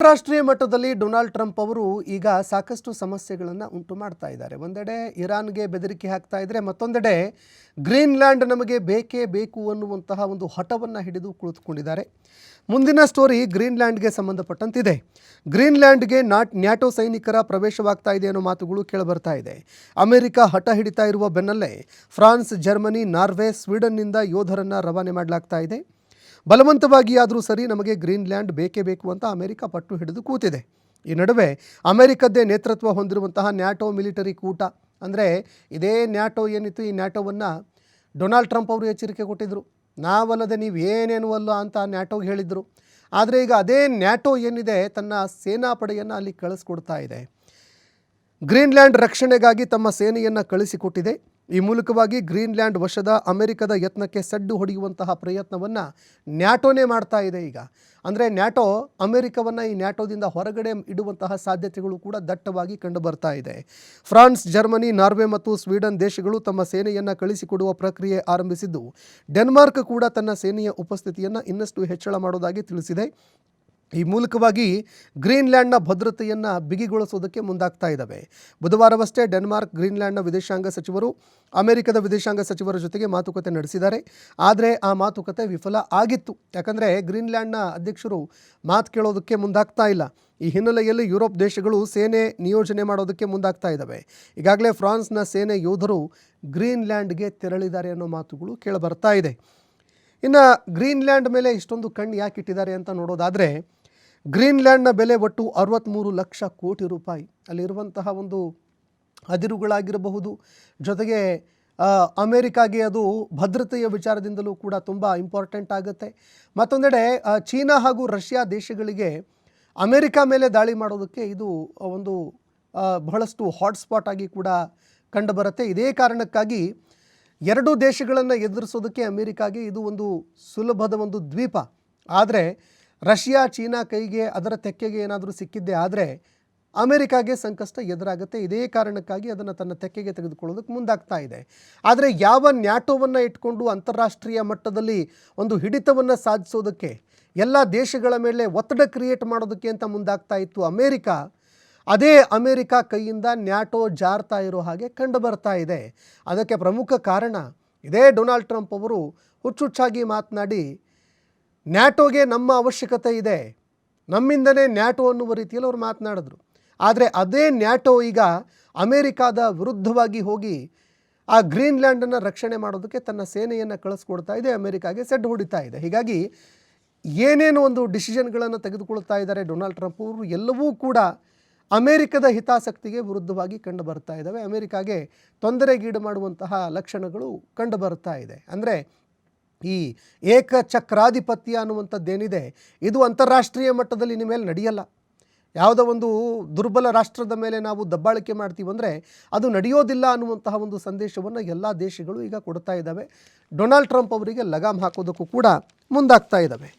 ಅಂತಾರಾಷ್ಟ್ರೀಯ ಮಟ್ಟದಲ್ಲಿ Donald Trump ಅವರು ಈಗ ಸಾಕಷ್ಟು ಸಮಸ್ಯೆಗಳನ್ನು ಉಂಟು ಮಾಡ್ತಾ ಇದ್ದಾರೆ. ಒಂದೆಡೆ ಇರಾನ್ಗೆ ಬೆದರಿಕೆ ಹಾಕ್ತಾ ಇದ್ದರೆ ಮತ್ತೊಂದೆಡೆ ಗ್ರೀನ್ಲ್ಯಾಂಡ್ ನಮಗೆ ಬೇಕೇ ಬೇಕು ಅನ್ನುವಂತಹ ಒಂದು ಹಠವನ್ನು ಹಿಡಿದು ಕುಳಿತುಕೊಂಡಿದ್ದಾರೆ. ಮುಂದಿನ ಸ್ಟೋರಿ ಗ್ರೀನ್ಲ್ಯಾಂಡ್ಗೆ ಸಂಬಂಧಪಟ್ಟಂತಿದೆ. ಗ್ರೀನ್ಲ್ಯಾಂಡ್ಗೆ ನಾಟ್, ನ್ಯಾಟೋ ಸೈನಿಕರ ಪ್ರವೇಶವಾಗ್ತಾ ಇದೆ ಅನ್ನೋ ಮಾತುಗಳು ಕೇಳಬರ್ತಾ ಇದೆ. ಅಮೆರಿಕ ಹಠ ಹಿಡಿತಾ ಇರುವ ಬೆನ್ನಲ್ಲೇ ಫ್ರಾನ್ಸ್, ಜರ್ಮನಿ, ನಾರ್ವೆ, ಸ್ವೀಡನ್ನಿಂದ ಯೋಧರನ್ನು ರವಾನೆ ಮಾಡಲಾಗ್ತಾ ಇದೆ. ಬಲವಂತವಾಗಿ ಆದರೂ ಸರಿ ನಮಗೆ ಗ್ರೀನ್ಲ್ಯಾಂಡ್ ಬೇಕೇ ಬೇಕು ಅಂತ ಅಮೆರಿಕ ಪಟ್ಟು ಹಿಡಿದು ಕೂತಿದೆ. ಈ ನಡುವೆ ಅಮೆರಿಕದ್ದೇ ನೇತೃತ್ವ ಹೊಂದಿರುವಂತಹ ನ್ಯಾಟೋ ಮಿಲಿಟರಿ ಕೂಟ, ಅಂದರೆ ಇದೇ ನ್ಯಾಟೋ ಏನಿತ್ತು, ಈ ನ್ಯಾಟೋವನ್ನು ಡೊನಾಲ್ಡ್ ಟ್ರಂಪ್ ಅವರು ಎಚ್ಚರಿಕೆ ಕೊಟ್ಟಿದ್ದರು ನಾವಲ್ಲದೆ ನೀವು ಏನೇನು ಅಲ್ಲ ಅಂತ ನ್ಯಾಟೋಗೆ ಹೇಳಿದರು. ಆದರೆ ಈಗ ಅದೇ ನ್ಯಾಟೋ ಏನಿದೆ, ತನ್ನ ಸೇನಾಪಡೆಯನ್ನು ಅಲ್ಲಿ ಕಳಿಸ್ಕೊಡ್ತಾ ಇದೆ. ಗ್ರೀನ್ಲ್ಯಾಂಡ್ ರಕ್ಷಣೆಗಾಗಿ ತಮ್ಮ ಸೇನೆಯನ್ನು ಕಳಿಸಿಕೊಟ್ಟಿದೆ. ಈ ಮೂಲಕವಾಗಿ ಗ್ರೀನ್ಲ್ಯಾಂಡ್ ವಶದ ಅಮೆರಿಕದ ಯತ್ನಕ್ಕೆ ಸಡ್ಡು ಹೊಡೆಯುವಂತಹ ಪ್ರಯತ್ನವನ್ನು ನ್ಯಾಟೋನೇ ಮಾಡ್ತಾ ಇದೆ ಈಗ. ಅಂದರೆ ನ್ಯಾಟೋ ಅಮೆರಿಕವನ್ನು ಈ ನ್ಯಾಟೋದಿಂದ ಹೊರಗಡೆ ಇಡುವಂತಹ ಸಾಧ್ಯತೆಗಳು ಕೂಡ ದಟ್ಟವಾಗಿ ಕಂಡು ಬರ್ತಾ ಇದೆ. ಫ್ರಾನ್ಸ್, ಜರ್ಮನಿ, ನಾರ್ವೆ ಮತ್ತು ಸ್ವೀಡನ್ ದೇಶಗಳು ತಮ್ಮ ಸೇನೆಯನ್ನು ಕಳಿಸಿಕೊಡುವ ಪ್ರಕ್ರಿಯೆ ಆರಂಭಿಸಿದ್ದು. ಡೆನ್ಮಾರ್ಕ್ ಕೂಡ ತನ್ನ ಸೇನೆಯ ಉಪಸ್ಥಿತಿಯನ್ನು ಇನ್ನಷ್ಟು ಹೆಚ್ಚಳ ಮಾಡೋದಾಗಿ ತಿಳಿಸಿದೆ. ಈ ಮೂಲಕವಾಗಿ ಗ್ರೀನ್ಲ್ಯಾಂಡ್ನ ಭದ್ರತೆಯನ್ನು ಬಿಗಿಗೊಳಿಸೋದಕ್ಕೆ ಮುಂದಾಗ್ತಾ ಇದ್ದಾವೆ ಬುಧವಾರವಷ್ಟೇ ಡೆನ್ಮಾರ್ಕ್, ಗ್ರೀನ್ಲ್ಯಾಂಡ್ನ ವಿದೇಶಾಂಗ ಸಚಿವರು, ಅಮೆರಿಕದ ವಿದೇಶಾಂಗ ಸಚಿವರ ಜೊತೆಗೆ ಮಾತುಕತೆ ನಡೆಸಿದ್ದಾರೆ. ಆದರೆ ಆ ಮಾತುಕತೆ ವಿಫಲ ಆಗಿತ್ತು. ಯಾಕಂದರೆ ಗ್ರೀನ್ಲ್ಯಾಂಡ್ನ ಅಧ್ಯಕ್ಷರು ಮಾತು ಕೇಳೋದಕ್ಕೆ ಮುಂದಾಗ್ತಾ ಇಲ್ಲ. ಈ ಹಿನ್ನೆಲೆಯಲ್ಲಿ ಯುರೋಪ್ ದೇಶಗಳು ಸೇನೆ ನಿಯೋಜನೆ ಮಾಡೋದಕ್ಕೆ ಮುಂದಾಗ್ತಾ ಇದ್ದಾವೆ ಈಗಾಗಲೇ ಫ್ರಾನ್ಸ್ನ ಸೇನೆ ಯೋಧರು ಗ್ರೀನ್ಲ್ಯಾಂಡ್ಗೆ ತೆರಳಿದ್ದಾರೆ ಅನ್ನೋ ಮಾತುಗಳು ಕೇಳಿಬರ್ತಾ ಇದೆ. ಇನ್ನು ಗ್ರೀನ್ಲ್ಯಾಂಡ್ ಮೇಲೆ ಇಷ್ಟೊಂದು ಕಣ್ಣು ಯಾಕೆ ಇಟ್ಟಿದ್ದಾರೆ ಅಂತ ನೋಡೋದಾದರೆ ಗ್ರೀನ್ಲ್ಯಾಂಡ್ನ ಬೆಲೆ ಒಟ್ಟು ಅರವತ್ತ್ಮೂರು ಲಕ್ಷ ಕೋಟಿ ರೂಪಾಯಿ. ಅಲ್ಲಿರುವಂತಹ ಒಂದು ಅದಿರುಗಳಾಗಿರಬಹುದು ಜೊತೆಗೆ ಅಮೇರಿಕಾಗೆ ಅದು ಭದ್ರತೆಯ ವಿಚಾರದಿಂದಲೂ ಕೂಡ ತುಂಬ ಇಂಪಾರ್ಟೆಂಟ್ ಆಗುತ್ತೆ. ಮತ್ತೊಂದೆಡೆ ಚೀನಾ ಹಾಗೂ ರಷ್ಯಾ ದೇಶಗಳಿಗೆ ಅಮೇರಿಕಾ ಮೇಲೆ ದಾಳಿ ಮಾಡೋದಕ್ಕೆ ಇದು ಒಂದು ಬಹಳಷ್ಟು ಹಾಟ್ಸ್ಪಾಟ್ ಆಗಿ ಕೂಡ ಕಂಡುಬರುತ್ತೆ. ಇದೇ ಕಾರಣಕ್ಕಾಗಿ ಎರಡು ದೇಶಗಳನ್ನು ಎದುರಿಸೋದಕ್ಕೆ ಅಮೇರಿಕಾಗೆ ಇದು ಒಂದು ಸುಲಭದ ಒಂದು ದ್ವೀಪ. ಆದರೆ ರಷ್ಯಾ, ಚೀನಾ ಕೈಗೆ ಅದರ ತೆಕ್ಕೆಗೆ ಏನಾದರೂ ಸಿಕ್ಕಿದ್ದೆ ಆದರೆ ಅಮೆರಿಕಾಗೆ ಸಂಕಷ್ಟ ಎದುರಾಗುತ್ತೆ. ಇದೇ ಕಾರಣಕ್ಕಾಗಿ ಅದನ್ನು ತನ್ನ ತೆಕ್ಕೆಗೆ ತೆಗೆದುಕೊಳ್ಳೋದಕ್ಕೆ ಮುಂದಾಗ್ತಾ ಇದೆ. ಆದರೆ ಯಾವ ನ್ಯಾಟೋವನ್ನು ಇಟ್ಕೊಂಡು ಅಂತಾರಾಷ್ಟ್ರೀಯ ಮಟ್ಟದಲ್ಲಿ ಒಂದು ಹಿಡಿತವನ್ನು ಸಾಧಿಸೋದಕ್ಕೆ, ಎಲ್ಲ ದೇಶಗಳ ಮೇಲೆ ಒತ್ತಡ ಕ್ರಿಯೇಟ್ ಮಾಡೋದಕ್ಕೆ ಅಂತ ಮುಂದಾಗ್ತಾ ಇತ್ತು ಅಮೇರಿಕಾ, ಅದೇ ಅಮೇರಿಕ ಕೈಯಿಂದ ನ್ಯಾಟೋ ಜಾರ್ತಾ ಇರೋ ಹಾಗೆ ಕಂಡು ಬರ್ತಾ ಇದೆ. ಅದಕ್ಕೆ ಪ್ರಮುಖ ಕಾರಣ, ಇದೇ ಡೊನಾಲ್ಡ್ ಟ್ರಂಪ್ ಅವರು ಹುಚ್ಚುಚ್ಚಾಗಿ ಮಾತನಾಡಿ ನ್ಯಾಟೋಗೆ ನಮ್ಮ ಅವಶ್ಯಕತೆ ಇದೆ. ನಮ್ಮಿಂದನೇ ನ್ಯಾಟೋ ಅನ್ನುವ ರೀತಿಯಲ್ಲಿ ಅವರು ಮಾತನಾಡಿದ್ರು. ಆದರೆ ಅದೇ ನ್ಯಾಟೋ ಈಗ ಅಮೇರಿಕಾದ ವಿರುದ್ಧವಾಗಿ ಹೋಗಿ ಆ ಗ್ರೀನ್ಲ್ಯಾಂಡನ್ನು ರಕ್ಷಣೆ ಮಾಡೋದಕ್ಕೆ ತನ್ನ ಸೇನೆಯನ್ನು ಕಳಿಸ್ಕೊಡ್ತಾ ಇದೆ, ಅಮೆರಿಕಾಗೆ ಸೆಡ್ ಹೊಡಿತಾ ಇದೆ. ಹೀಗಾಗಿ ಏನೇನು ಒಂದು ಡಿಸಿಷನ್ಗಳನ್ನು ತೆಗೆದುಕೊಳ್ತಾ ಇದ್ದಾರೆ ಡೊನಾಲ್ಡ್ ಟ್ರಂಪ್ ಅವರು, ಎಲ್ಲವೂ ಕೂಡ ಅಮೇರಿಕದ ಹಿತಾಸಕ್ತಿಗೆ ವಿರುದ್ಧವಾಗಿ ಕಂಡು ಬರ್ತಾ ಇದ್ದಾವೆ ಅಮೇರಿಕಾಗೆ ತೊಂದರೆಗೀಡು ಮಾಡುವಂತಹ ಲಕ್ಷಣಗಳು ಕಂಡು ಬರ್ತಾ ಇದೆ. ಅಂದರೆ ಈ ಏಕಚಕ್ರಾಧಿಪತ್ಯ ಅನ್ನುವಂಥದ್ದೇನಿದೆ, ಇದು ಅಂತಾರಾಷ್ಟ್ರೀಯ ಮಟ್ಟದಲ್ಲಿ ಇನ್ಮೇಲೆ ನಡೆಯಲ್ಲ. ಯಾವುದೋ ಒಂದು ದುರ್ಬಲ ರಾಷ್ಟ್ರದ ಮೇಲೆ ನಾವು ದಬ್ಬಾಳಿಕೆ ಮಾಡ್ತೀವಿ ಅಂದರೆ ಅದು ನಡೆಯೋದಿಲ್ಲ ಅನ್ನುವಂತಹ ಒಂದು ಸಂದೇಶವನ್ನು ಎಲ್ಲ ದೇಶಗಳು ಈಗ ಕೊಡ್ತಾ ಇದ್ದಾವೆ. ಡೊನಾಲ್ಡ್ ಟ್ರಂಪ್ ಅವರಿಗೆ ಲಗಾಮ್ ಹಾಕೋದಕ್ಕೂ ಕೂಡ ಮುಂದಾಗ್ತಾ ಇದ್ದಾವೆ.